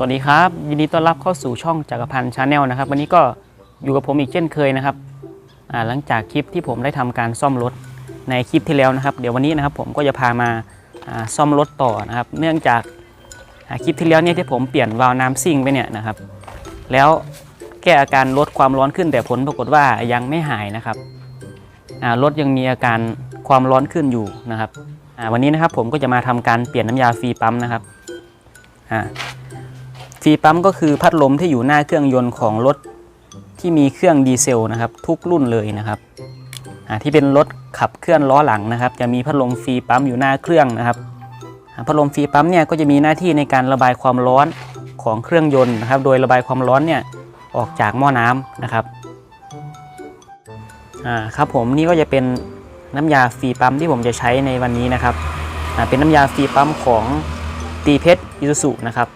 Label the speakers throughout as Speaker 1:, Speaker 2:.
Speaker 1: สวัสดีครับ ยินดีต้อนรับเข้าสู่ช่องจักรพันธ์ชาแนลนะครับ วันนี้ก็อยู่กับผมอีกเช่นเคยนะครับหลังจากคลิปที่ผมได้ทำการซ่อมรถในคลิปที่แล้วนะครับ เดี๋ยววันนี้นะครับผมก็จะพามาซ่อมรถต่อนะครับ เนื่องจากคลิปที่แล้วเนี่ยที่ผมเปลี่ยนวาล์วน้ำซิ่งไปเนี่ยนะครับ แล้วแก้อาการลดความร้อนขึ้นแต่ผลปรากฏว่ายังไม่หายนะครับรถยังมีอาการความร้อนขึ้นอยู่นะครับวันนี้นะครับผมก็จะมาทำการเปลี่ยนน้ำยาฟรีปั๊มนะครับอ่า ฟีปั๊มก็คือพัดลมที่อยู่หน้าเครื่องยนต์ของรถที่มีเครื่องดีเซลนะครับ ทุกรุ่นเลยนะครับที่เป็นรถขับเคลื่อนล้อหลังนะครับ จะมีพัดลมฟรีปั๊มอยู่หน้าเครื่องนะครับพัดลมฟรีปั๊มเนี่ยก็จะมีหน้าที่ในการระบายความร้อนของเครื่องยนต์นะครับ โดยระบายความร้อนเนี่ยออกจากหม้อน้ำนะครับอ่าครับผมนี่ก็จะเป็นน้ำยาฟรีปั๊มที่ผมจะใช้ในวันนี้นะครับอ่าเป็นน้ำยาฟรีปั๊มของตีเพชรยูสุนะครับ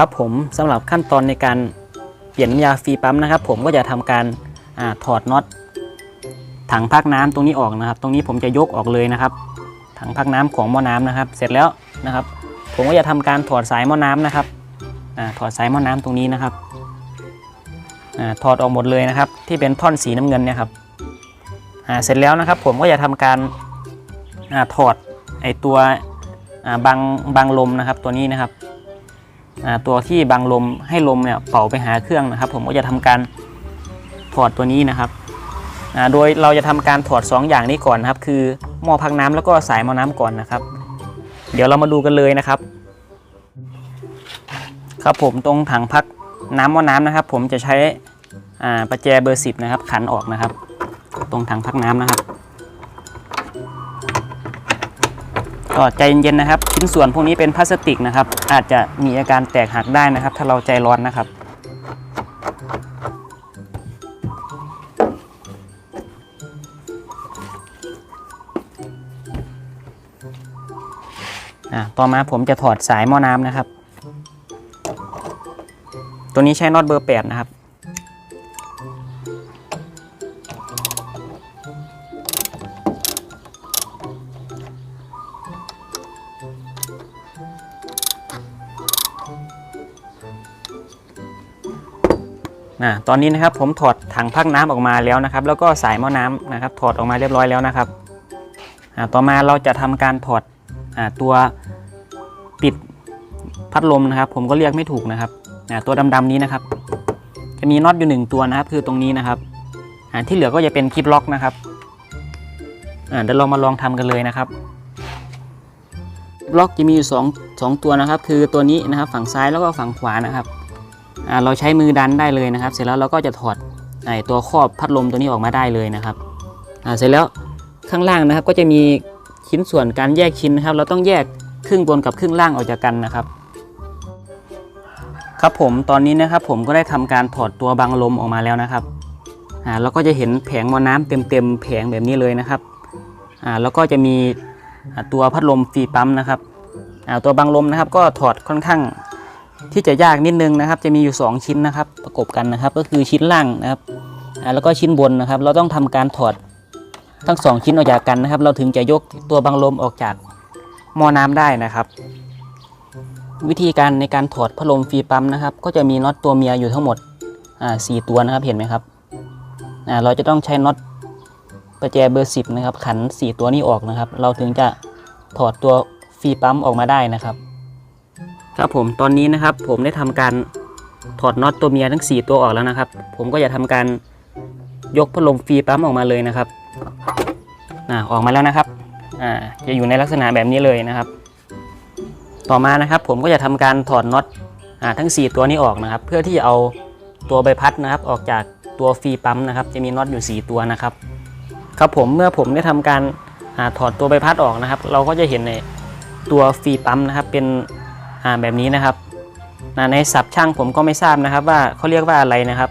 Speaker 1: ครับผมสำหรับขั้นตอนในการเปลี่ยนน้ำยาฟรีปั๊มนะครับ ผมก็จะทำการอถอดน็อตถังพักน้ำตรงนี้ออกนะครับ ตรงนี้ผมจะยกออกเลยนะครับ ถังพักน้ำของหม้อน้ำนะครับ เสร็จแล้วนะครับ ผมก็จะทำการถอดสายหม้อน้ำนะครับอถอดสายหม้อน้ำตรงนี้นะครับอถอดออกหมดเลยนะครับ ที่เป็นท่อนสีน้ำเงินเนี่ยครับเสร็จแล้วนะครับ ผมก็จะทำการอถอดไอตัวอ่าบังบังลมนะครับตัวนี้นะครับ ตัวที่บังลมให้ลมเนี่ยเป่าไปหาเครื่องนะครับ ผมก็จะทำการถอดตัวนี้นะครับโดยเราจะทำการถอด 2 อย่างนี้ก่อนนะครับ คือหม้อพักน้ำแล้วก็สายหม้อน้ำก่อนนะครับ เดี๋ยวเรามาดูกันเลยนะครับ ครับผมตรงถังพักน้ำหม้อน้ำนะครับ ผมจะใช้ประแจเบอร์10นะครับ ขันออกนะครับ ตรงถังพักน้ำนะครับ ก็ใจเย็นๆนะครับ ชิ้นส่วนพวกนี้เป็นพลาสติกนะครับ อาจจะมีอาการแตกหักได้นะครับ ถ้าเราใจร้อนนะครับอะต่อมาผมจะถอดสายหม้อน้ำนะครับ ตัวนี้ใช้น็อตเบอร์ 8 นะครับ อ่าตอนนี้นะครับผมถอดถังพักน้ำออกมาแล้วนะครับ แล้วก็สายหม้อน้ำนะครับ ถอดออกมาเรียบร้อยแล้วนะครับต่อมาเราจะทำการถอดอตัวปิดพัดลมนะครับ ผมก็เรียกไม่ถูกนะครับตัวดำๆนี้นะครับ จะมีน็อตอยู่หนึ่งตัวนะครับ คือตรงนี้นะครับที่เหลือก็จะเป็นคลิปล็อกนะครับเดี๋ยวเรามาลองทำกันเลยนะครับล็อกจะมีอยู่สองสองตัวนะครับ คือตัวนี้นะครับ ฝั่งซ้ายแล้วก็ฝั่งขวานะครับ เราใช้มือดันได้เลยนะครับ เสร็จแล้วเราก็จะถอดไอตัวครอบพัดลมตัวนี้ออกมาได้เลยนะครับเสร็จแล้วข้างล่างนะครับก็จะมีชิ้นส่วนการแยกชิ้นนะครับ เราต้องแยกครึ่งบนกับครึ่งล่างออกจากกันนะครับ ครับผมตอนนี้นะครับผมก็ได้ทำการถอดตัวบังลมออกมาแล้วนะครับเราก็จะเห็นแผงมอน้ำเต็มๆแผงแบบนี้เลยนะครับแล้วก็จะมีตัวพัดลมฟรีปั๊มนะครับตัวบังลมนะครับ ก็ถอดค่อนข้าง ที่จะยากนิดนึงนะครับ จะมีอยู่ 2 ชิ้นนะครับ ประกบกันนะครับ ก็คือชิ้นล่างนะครับแล้วก็ชิ้นบนนะครับ เราต้องทำการถอดทั้ง 2 ชิ้นออกจากกันนะครับ เราถึงจะยกตัวบังลมออกจากหม้อน้ำได้นะครับ วิธีการในการถอดพัดลมฟรีปั๊มนะครับ ก็จะมีน็อตตัวเมียอยู่ทั้งหมดอ่ตัวนะครับเห็นไหมครับเราจะต้องใช้น็อตประแจเบอร์10นะครับ ขัน 4 ตัวนี้ออกนะครับ เราถึงจะถอดตัวฟรีปั๊มออกมาได้นะครับ ครับผมตอนนี้นะครับผมได้ทำการถอดน็อตตัวเมียทั้ง 4 ตัวออกแล้วนะครับ ผมก็จะทำการยกพัดลมฟรีปั๊มออกมาเลยนะครับอ่าออกมาแล้วนะครับอ่าจะอยู่ในลักษณะแบบนี้เลยนะครับ ต่อมานะครับผมก็จะทำการถอดน็อตอ่าทั้ง 4 ตัวนี้ออกนะครับ เพื่อที่จะเอาตัวใบพัดนะครับ ออกจากตัวฟรีปั๊มนะครับ จะมีน็อตอยู่ 4 ตัวนะครับ ครับผมเมื่อผมได้ทำการอ่าถอดตัวใบพัดออกนะครับ เราก็จะเห็นในตัวฟรีปั๊มนะครับ เป็น อ่าแบบนี้นะครับในศัพท์ช่างผมก็ไม่ทราบนะครับว่าเขาเรียกว่าอะไรนะครับ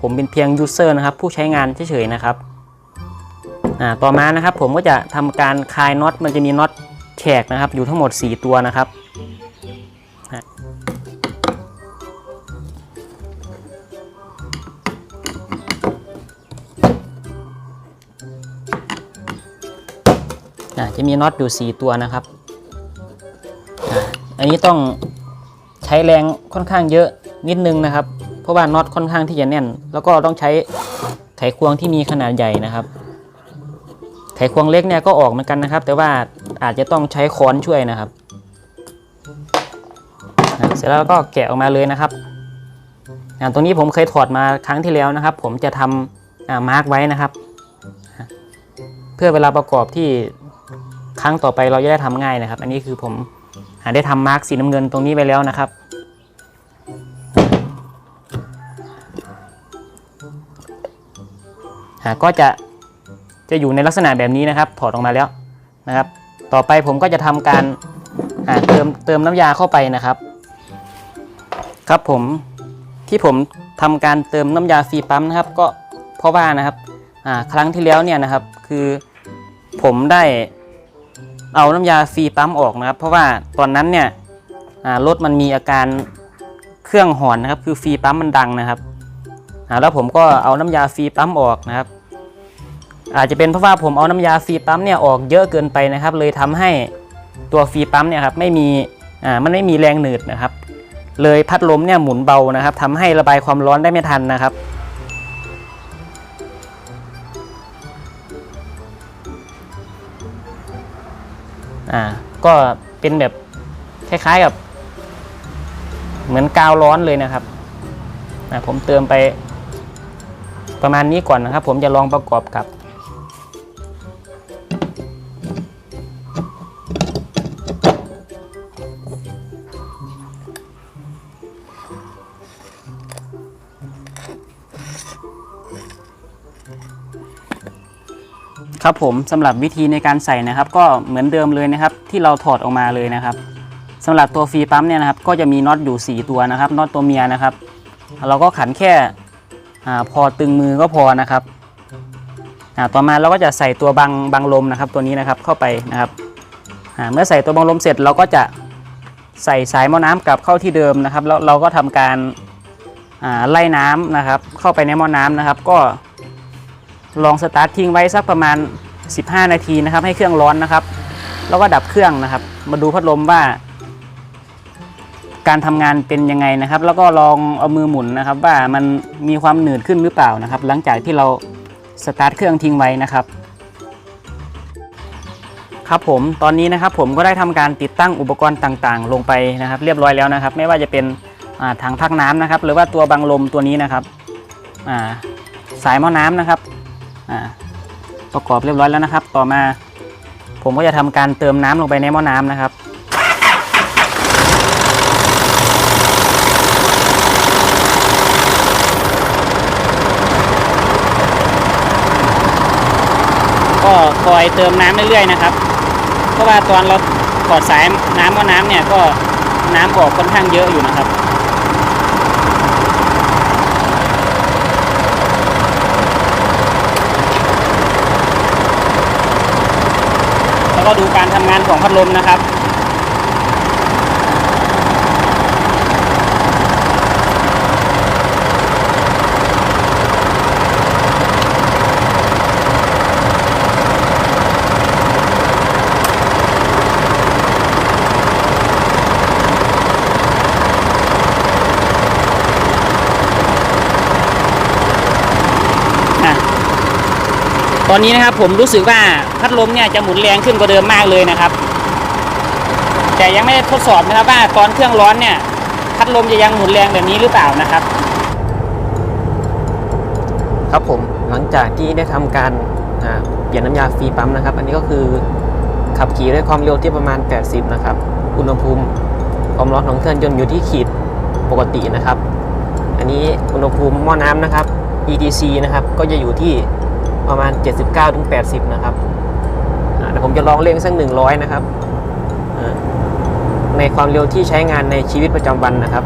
Speaker 1: ผมเป็นเพียงยูเซอร์นะครับ ผู้ใช้งานเฉยๆนะครับอ่าต่อมานะครับผมก็จะทำการคลายน็อตมันจะมีน็อตแฉกนะครับ อยู่ทั้งหมด 4 ตัวนะครับอ่าจะมีน็อตอยู่ 4 ตัวนะครับ อันนี้ต้องใช้แรงค่อนข้างเยอะนิดนึงนะครับ เพราะว่าน็อตค่อนข้างที่จะแน่น แล้วก็ต้องใช้ไขควงที่มีขนาดใหญ่นะครับ ไขควงเล็กเนี่ยก็ออกเหมือนกันนะครับ แต่ว่าอาจจะต้องใช้ค้อนช่วยนะครับ เสร็จแล้วก็แกะออกมาเลยนะครับอ่าตรงนี้ผมเคยถอดมาครั้งที่แล้วนะครับ ผมจะทำมาร์กไว้นะครับ เพื่อเวลาประกอบที่ครั้งต่อไปเราจะได้ทำง่ายนะครับ อันนี้คือผม ได้ทำมาร์กสีน้ำเงินตรงนี้ไปแล้วนะครับหาก็จะจะอยู่ในลักษณะแบบนี้นะครับ ถอดออกมาแล้วนะครับ ต่อไปผมก็จะทำการเติมเติมน้ำยาเข้าไปนะครับ ครับผมที่ผมทำการเติมน้ำยาฟรีปั๊มนะครับ ก็เพราะว่านะครับครั้งที่แล้วเนี่ยนะครับคือผมได้ เอาน้ำยาฟรีปั๊มออกนะครับ เพราะว่าตอนนั้นเนี่ยรถมันมีอาการเครื่องหอนนะครับ คือฟรีปั๊มมันดังนะครับแล้วผมก็เอาน้ำยาฟรีปั๊มออกนะครับ อาจจะเป็นเพราะว่าผมเอาน้ำยาฟรีปั๊มเนี่ยออกเยอะเกินไปนะครับ เลยทำให้ตัวฟรีปั๊มเนี่ยครับไม่มีมันไม่มีแรงหนืดนะครับ เลยพัดลมเนี่ยหมุนเบานะครับทำให้ระบายความร้อนได้ไม่ทันนะครับ อ่าก็เป็นแบบคล้ายๆกับ เหมือนกาวร้อนเลยนะครับผมเติมไปประมาณนี้ก่อนนะครับ ผมจะลองประกอบกับ ครับผมสำหรับวิธีในการใส่นะครับ ก็เหมือนเดิมเลยนะครับ ที่เราถอดออกมาเลยนะครับสำหรับตัวฟรีปั๊มเนี่ยนะครับ ก็จะมีน็อตอยู่ 4 ตัวนะครับน็อตตัวเมียนะครับ เราก็ขันแค่อาพอตึงมือก็พอนะครับอ่าต่อมาเราก็จะใส่ตัวบังบังลมนะครับ ตัวนี้นะครับเข้าไปนะครับอ่าเมื่อใส่ตัวบังลมเสร็จเราก็จะใส่สายหม้อน้ำกลับเข้าที่เดิมนะครับ แล้วเราก็ทำการอ่าไล่น้ำนะครับ เข้าไปในหม้อน้ำนะครับ ก็ ลองสตาร์ททิ้งไว้สักประมาณ 15 นาทีนะครับ ให้เครื่องร้อนนะครับ แล้วก็ดับเครื่องนะครับ มาดูพัดลมว่า การทำงานเป็นยังไงนะครับ แล้วก็ลองเอามือหมุนนะครับ ว่ามันมีความหนืดขึ้นหรือเปล่านะครับ หลังจากที่เราสตาร์ทเครื่องทิ้งไว้นะครับครับผมตอนนี้นะครับผมก็ได้ทำการติดตั้งอุปกรณ์ต่างๆ ลงไปนะครับ เรียบร้อยแล้วนะครับ ไม่ว่าจะเป็นถังพักน้ำนะครับ หรือว่าตัวบังลมตัวนี้นะครับสายหม้อน้ำนะครับ ประกอบเรียบร้อยแล้วนะครับ ต่อมาผมก็จะทำการเติมน้ำลงไปในหม้อน้ำนะครับ ก็คอยเติมน้ำเรื่อยๆนะครับ เพราะว่าตอนเราถอดสายน้ำว่าน้ำเนี่ยก็น้ำออกค่อนข้างเยอะอยู่นะครับ แล้ว ก็ดูการทำงานของพัดลมนะครับ ตอนนี้นะครับผมรู้สึกว่าพัดลมเนี่ยจะหมุนแรงขึ้นกว่าเดิมมากเลยนะครับ แต่ยังไม่ได้ทดสอบนะครับว่าตอนเครื่องร้อนเนี่ยพัดลมจะยังหมุนแรงแบบนี้หรือเปล่านะครับ ครับผมหลังจากที่ได้ทำการเปลี่ยนน้ำยาฟรีปั๊มนะครับ อันนี้ก็คือขับขี่ด้วยความเร็วที่ประมาณ 80 นะครับ อุณหภูมิความร้อนของเครื่องยนต์อยู่ที่ขีดปกตินะครับ อันนี้อุณหภูมิหม้อน้ำนะครับ ETC นะครับก็จะอยู่ที่ ประมาณ 79-80 นะครับเดี๋ยวผมจะลองเร่งสัก 100 นะครับ ในความเร็วที่ใช้งานในชีวิตประจำวันนะครับ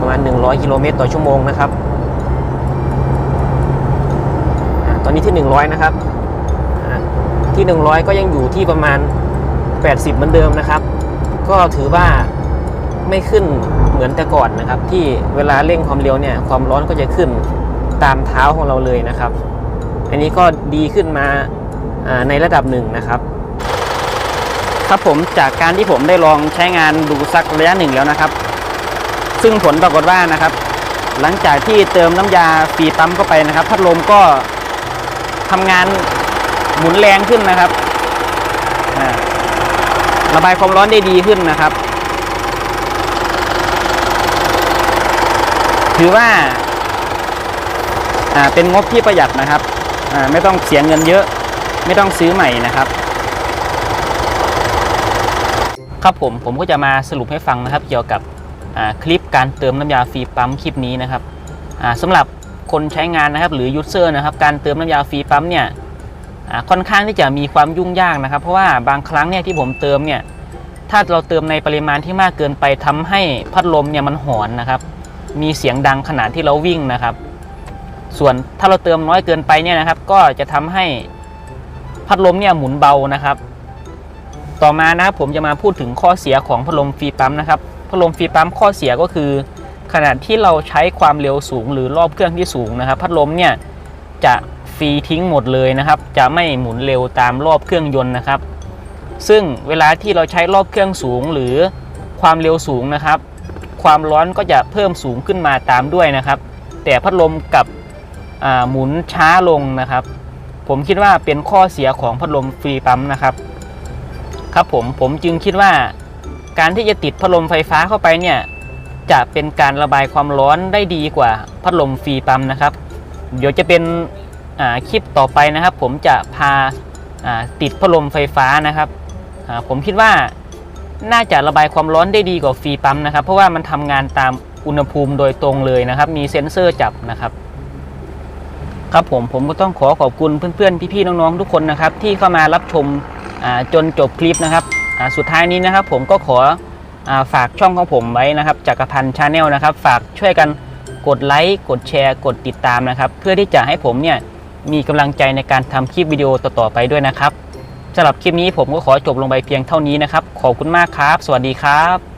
Speaker 1: ประมาณ 100 กิโลเมตรต่อชั่วโมงนะครับ ตอนนี้ที่ 100 นะครับอ่าที่ 100 ก็ยังอยู่ที่ประมาณ 80 เหมือนเดิมนะครับ ก็ถือว่าไม่ขึ้นเหมือนแต่ก่อนนะครับ ที่เวลาเร่งความเร็วเนี่ยความร้อนก็จะขึ้นตามเท้าของเราเลยนะครับ อันนี้ก็ดีขึ้นมาในระดับหนึ่งนะครับ ครับผมจากการที่ผมได้ลองใช้งานดูสักระยะหนึ่งแล้วนะครับ ซึ่งผลปรากฏว่านะครับ หลังจากที่เติมน้ำยาฟีปั๊มเข้าไปนะครับ พัดลมก็ทำงานหมุนแรงขึ้นนะครับระบายความร้อนได้ดีขึ้นนะครับ ถือว่าเป็นงบที่ประหยัดนะครับ ไม่ต้องเสียเงินเยอะ ไม่ต้องซื้อใหม่นะครับ ครับผมผมก็จะมาสรุปให้ฟังนะครับ เกี่ยวกับคลิปการเติมน้ำยาฟรีปั๊มคลิปนี้นะครับอ่าสำหรับคนใช้งานนะครับหรือยูเซอร์นะครับการเติมน้ำยาฟรีปั๊มเนี่ยค่อนข้างที่จะมีความยุ่งยากนะครับ เพราะว่าบางครั้งเนี่ยที่ผมเติมเนี่ยถ้าเราเติมในปริมาณที่มากเกินไปทำให้พัดลมเนี่ยมันหอนนะครับ มีเสียงดังขณะที่เราวิ่งนะครับ ส่วนถ้าเราเติมน้อยเกินไปเนี่ยนะครับ ก็จะทำให้พัดลมเนี่ยหมุนเบานะครับ ต่อมานะครับผมจะมาพูดถึงข้อเสียของพัดลมฟรีปั๊มนะครับพัดลมฟรีปั๊มข้อเสียก็คือ ขณะที่เราใช้ความเร็วสูงหรือรอบเครื่องที่สูงนะครับ พัดลมเนี่ยจะฟรีทิ้งหมดเลยนะครับ จะไม่หมุนเร็วตามรอบเครื่องยนต์นะครับ ซึ่งเวลาที่เราใช้รอบเครื่องสูงหรือความเร็วสูงนะครับ ความร้อนก็จะเพิ่มสูงขึ้นมาตามด้วยนะครับ แต่พัดลมกับ หมุนช้าลงนะครับ ผมคิดว่าเป็นข้อเสียของพัดลมฟรีปั๊มนะครับครับผมผมจึงคิดว่าการที่จะติดพัดลมไฟฟ้าเข้าไปเนี่ยจะเป็นการระบายความร้อนได้ดีกว่าพัดลมฟรีปั๊มนะครับ เดี๋ยวจะเป็นคลิปต่อไปนะครับ ผมจะพาาติดพัดลมไฟฟ้านะครับผมคิดว่าน่าจะระบายความร้อนได้ดีกว่าฟรีปั๊มนะครับ เพราะว่ามันทำงานตามอุณหภูมิโดยตรงเลยนะครับ มีเซ็นเซอร์จับนะครับ ครับผมผมก็ต้องขอขอบคุณเพื่อนๆพี่ๆน้องๆทุกคนนะครับที่เข้ามารับชมจนจบคลิปนะครับสุดท้ายนี้นะครับผมก็ขอฝากช่องของผมไว้นะครับจักรพันธ์ชาแนลนะครับ ฝากช่วยกันกดไลค์กดแชร์กดติดตามนะครับ เพื่อที่จะให้ผมเนี่ยมีกำลังใจในการทำคลิปวิดีโอต่อๆไปด้วยนะครับสำหรับคลิปนี้ผมก็ขอจบลงไปเพียงเท่านี้นะครับ ขอบคุณมากครับ สวัสดีครับ